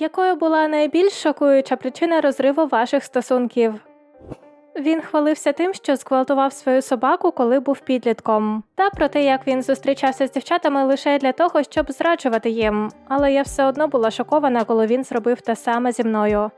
Якою була найбільш шокуюча причина розриву ваших стосунків? Він хвалився тим, що зґвалтував свою собаку, коли був підлітком, та про те, як він зустрічався з дівчатами лише для того, щоб зраджувати їм. Але я все одно була шокована, коли він зробив те саме зі мною.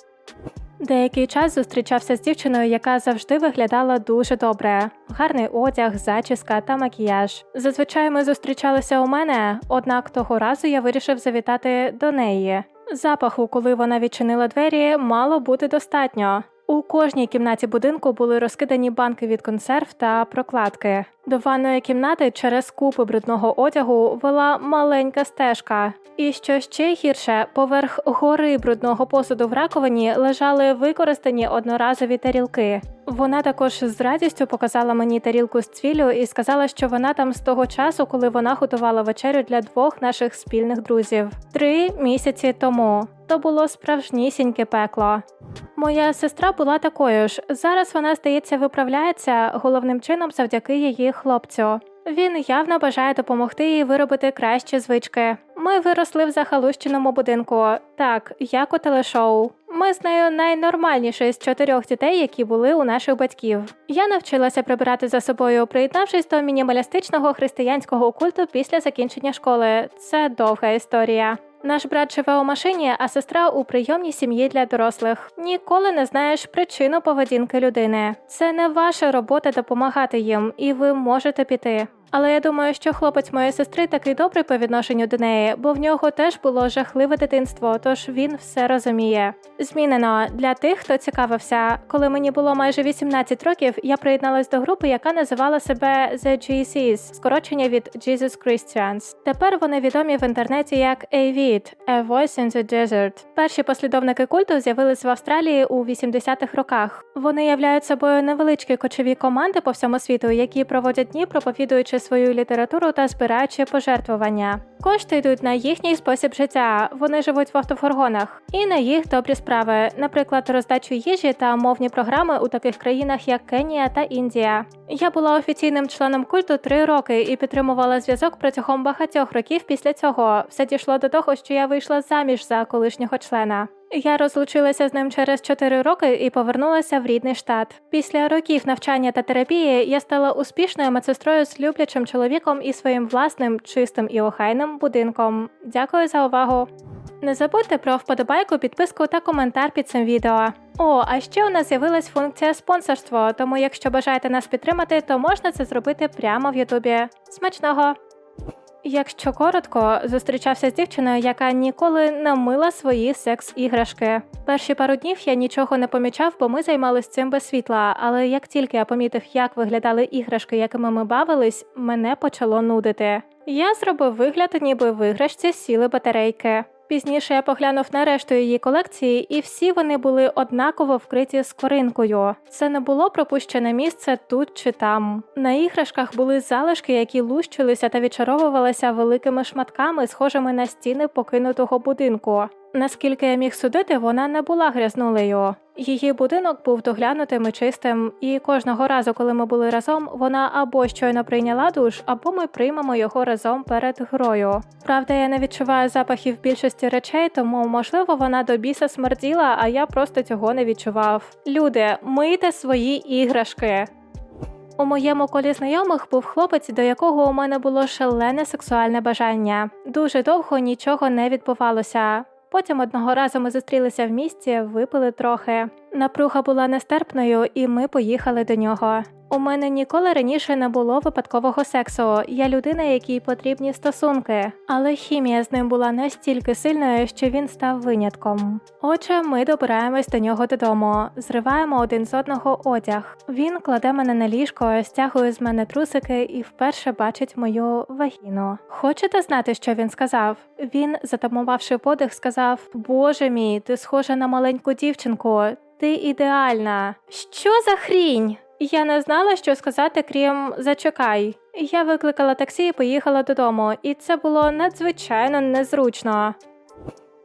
Деякий час зустрічався з дівчиною, яка завжди виглядала дуже добре: гарний одяг, зачіска та макіяж. Зазвичай ми зустрічалися у мене, однак того разу я вирішив завітати до неї. Запаху, коли вона відчинила двері, мало бути достатньо. У кожній кімнаті будинку були розкидані банки від консерв та прокладки. До ванної кімнати через купи брудного одягу вела маленька стежка. І що ще гірше, поверх гори брудного посуду в раковині лежали використані одноразові тарілки. Вона також з радістю показала мені тарілку з цвілю і сказала, що вона там з того часу, коли вона готувала вечерю для двох наших спільних друзів. Три місяці тому. То було справжнісіньке пекло. Моя сестра була такою ж. Зараз вона, здається, виправляється головним чином завдяки її хлопцю. Він явно бажає допомогти їй виробити кращі звички. Ми виросли в захалущеному будинку, так, як у телешоу. Ми з нею найнормальніші з чотирьох дітей, які були у наших батьків. Я навчилася прибирати за собою, приєднавшись до мінімалістичного християнського культу після закінчення школи. Це довга історія. Наш брат живе у машині, а сестра у прийомній сім'ї для дорослих. Ніколи не знаєш причину поведінки людини. Це не ваша робота допомагати їм, і ви можете піти. Але я думаю, що хлопець моєї сестри такий добрий по відношенню до неї, бо в нього теж було жахливе дитинство, тож він все розуміє. Змінено для тих, хто цікавився. Коли мені було майже 18 років, я приєдналась до групи, яка називала себе The GCs, скорочення від Jesus Christians. Тепер вони відомі в інтернеті як AVID – A Voice in the Desert. Перші послідовники культу з'явились в Австралії у 80-х роках. Вони являють собою невеличкі кочові команди по всьому світу, які проводять дні, проповідуючи свою літературу та збираючи пожертвування. Кошти йдуть на їхній спосіб життя. Вони живуть в автофургонах і на їх добрі справи, наприклад, роздачу їжі та мовні програми у таких країнах, як Кенія та Індія. Я була офіційним членом культу три роки і підтримувала зв'язок протягом багатьох років після цього. Все дійшло до того, що я вийшла заміж за колишнього члена. Я розлучилася з ним через 4 роки і повернулася в рідний штат. Після років навчання та терапії я стала успішною медсестрою з люблячим чоловіком і своїм власним чистим і охайним будинком. Дякую за увагу. Не забудьте про вподобайку, підписку та коментар під цим відео. О, а ще у нас з'явилась функція спонсорство, тому якщо бажаєте нас підтримати, то можна це зробити прямо в Ютубі. Смачного! Якщо коротко, зустрічався з дівчиною, яка ніколи не мила свої секс-іграшки. Перші пару днів я нічого не помічав, бо ми займалися цим без світла. Але як тільки я помітив, як виглядали іграшки, якими ми бавились, мене почало нудити. Я зробив вигляд, ніби в іграшці сіли батарейки. Пізніше я поглянув на решту її колекції, і всі вони були однаково вкриті скоринкою. Це не було пропущене місце тут чи там. На іграшках були залишки, які лущилися та відчаровувалися великими шматками, схожими на стіни покинутого будинку. Наскільки я міг судити, вона не була грязнулею. Її будинок був доглянутим і чистим, і кожного разу, коли ми були разом, вона або щойно прийняла душ, або ми приймемо його разом перед грою. Правда, я не відчуваю запахів більшості речей, тому можливо вона до біса смерділа, а я просто цього не відчував. Люди, мийте свої іграшки. У моєму колі знайомих був хлопець, до якого у мене було шалене сексуальне бажання. Дуже довго нічого не відбувалося. Потім одного разу ми зустрілися в місті, випили трохи. Напруга була нестерпною, і ми поїхали до нього. У мене ніколи раніше не було випадкового сексу. Я людина, якій потрібні стосунки, але хімія з ним була настільки сильною, що він став винятком. Отже, ми добираємось до нього додому, зриваємо один з одного одяг. Він кладе мене на ліжко, стягує з мене трусики і вперше бачить мою вагіну. Хочете знати, що він сказав? Він, затамувавши подих, сказав: Боже мій, ти схожа на маленьку дівчинку. Ти ідеальна. Що за хрінь? Я не знала, що сказати, крім зачекай. Я викликала таксі і поїхала додому, і це було надзвичайно незручно.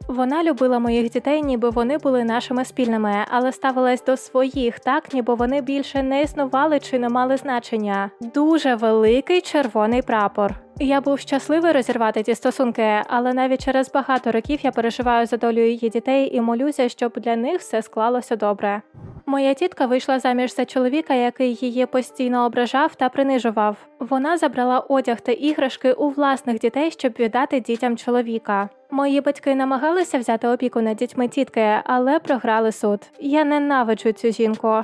Вона любила моїх дітей, ніби вони були нашими спільними, але ставилась до своїх так, ніби вони більше не існували чи не мали значення. Дуже великий червоний прапор. Я був щасливий розірвати ті стосунки, але навіть через багато років я переживаю за долю її дітей і молюся, щоб для них все склалося добре. Моя тітка вийшла заміж за чоловіка, який її постійно ображав та принижував. Вона забрала одяг та іграшки у власних дітей, щоб віддати дітям чоловіка. Мої батьки намагалися взяти опіку над дітьми тітки, але програли суд. Я ненавиджу цю жінку.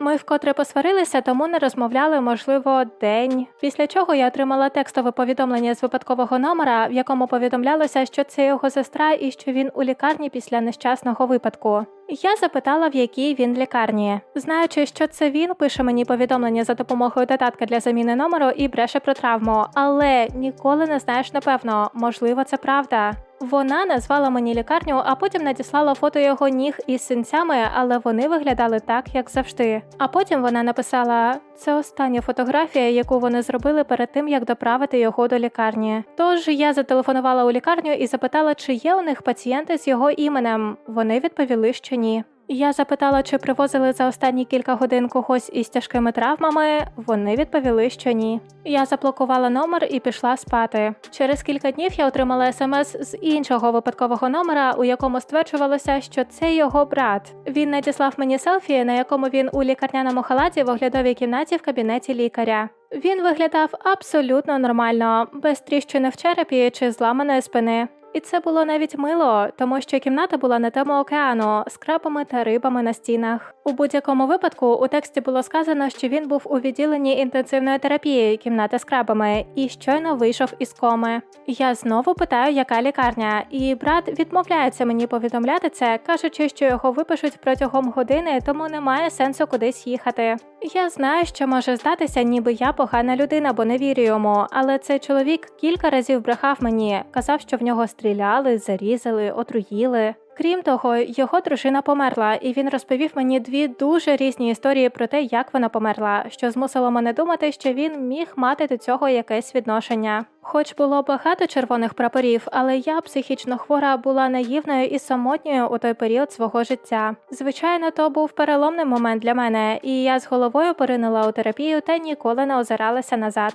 Ми вкотре посварилися, тому не розмовляли, можливо, день. Після чого я отримала текстове повідомлення з випадкового номера, в якому повідомлялося, що це його сестра і що він у лікарні після нещасного випадку. Я запитала, в якій він лікарні. Знаючи, що це він пише мені повідомлення за допомогою додатка для заміни номеру і бреше про травму, але ніколи не знаєш напевно, можливо, це правда. Вона назвала мені лікарню, а потім надіслала фото його ніг із синцями, але вони виглядали так, як завжди. А потім вона написала: це остання фотографія, яку вони зробили перед тим, як доправити його до лікарні. Тож я зателефонувала у лікарню і запитала, чи є у них пацієнти з його іменем. Вони відповіли, що ні. Я запитала, чи привозили за останні кілька годин когось із тяжкими травмами. Вони відповіли, що ні. Я заблокувала номер і пішла спати. Через кілька днів я отримала смс з іншого випадкового номера, у якому стверджувалося, що це його брат. Він надіслав мені селфі, на якому він у лікарняному халаті в оглядовій кімнаті в кабінеті лікаря. Він виглядав абсолютно нормально, без тріщини в черепі чи зламаної спини. І це було навіть мило, тому що кімната була на тему океану з крабами та рибами на стінах. У будь-якому випадку у тексті було сказано, що він був у відділенні інтенсивної терапії кімнати з крабами і щойно вийшов із коми. Я знову питаю, яка лікарня, і брат відмовляється мені повідомляти це, кажучи, що його випишуть протягом години, тому немає сенсу кудись їхати. Я знаю, що може здатися, ніби я погана людина, бо не вірю йому, але цей чоловік кілька разів брехав мені, казав, що в нього стріляли, зарізали, отруїли. Крім того, його дружина померла, і він розповів мені дві дуже різні історії про те, як вона померла, що змусило мене думати, що він міг мати до цього якесь відношення. Хоч було багато червоних прапорів, але я психічно хвора була наївною і самотньою у той період свого життя. Звичайно, то був переломний момент для мене, і я з головою поринула у терапію та ніколи не озиралася назад.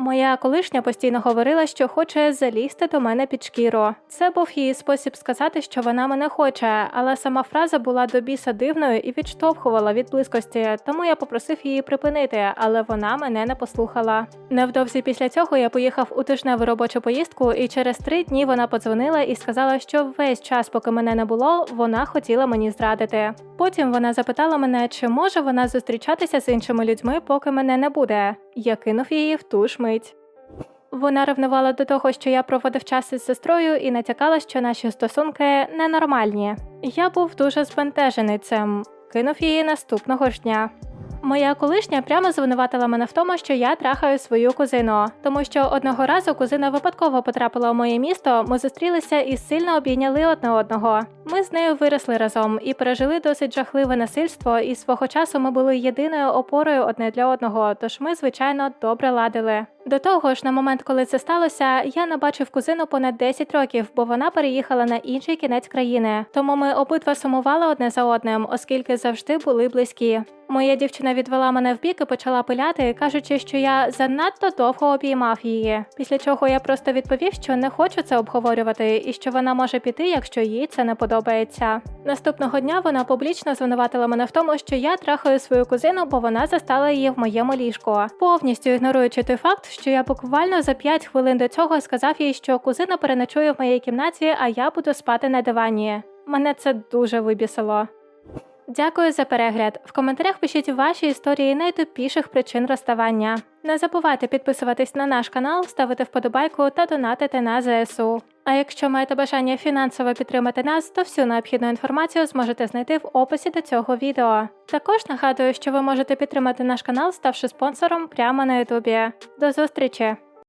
Моя колишня постійно говорила, що хоче залізти до мене під шкіру. Це був її спосіб сказати, що вона мене хоче, але сама фраза була до біса дивною і відштовхувала від близькості, тому я попросив її припинити, але вона мене не послухала. Невдовзі після цього я поїхав у тижневу робочу поїздку, і через три дні вона подзвонила і сказала, що весь час, поки мене не було, вона хотіла мені зрадити. Потім вона запитала мене, чи може вона зустрічатися з іншими людьми, поки мене не буде. Я кинув її в ту ж мить. Вона ревнувала до того, що я проводив час із сестрою і натякала, що наші стосунки ненормальні. Я був дуже збентежений цим, кинув її наступного ж дня. Моя колишня прямо звинуватила мене в тому, що я трахаю свою кузину, тому що одного разу кузина випадково потрапила у моє місто. Ми зустрілися і сильно обійняли одне одного. Ми з нею виросли разом і пережили досить жахливе насильство. І свого часу ми були єдиною опорою одне для одного. Тож ми, звичайно, добре ладили. До того ж, на момент, коли це сталося, я не бачив кузину понад 10 років, бо вона переїхала на інший кінець країни. Тому ми обидва сумували одне за одним, оскільки завжди були близькі. Моя дівчина відвела мене в бік і почала пиляти, кажучи, що я занадто довго обіймав її. Після чого я просто відповів, що не хочу це обговорювати, і що вона може піти, якщо їй це не подобається. Наступного дня вона публічно звинуватила мене в тому, що я трахаю свою кузину, бо вона застала її в моєму ліжку, повністю ігноруючи той факт, що я буквально за 5 хвилин до цього сказав їй, що кузина переночує в моїй кімнаті, а я буду спати на дивані. Мене це дуже вибісило. Дякую за перегляд. В коментарях пишіть ваші історії найтупіших причин розставання. Не забувайте підписуватись на наш канал, ставити вподобайку та донатити на ЗСУ. А якщо маєте бажання фінансово підтримати нас, то всю необхідну інформацію зможете знайти в описі до цього відео. Також нагадую, що ви можете підтримати наш канал, ставши спонсором прямо на Ютубі. До зустрічі!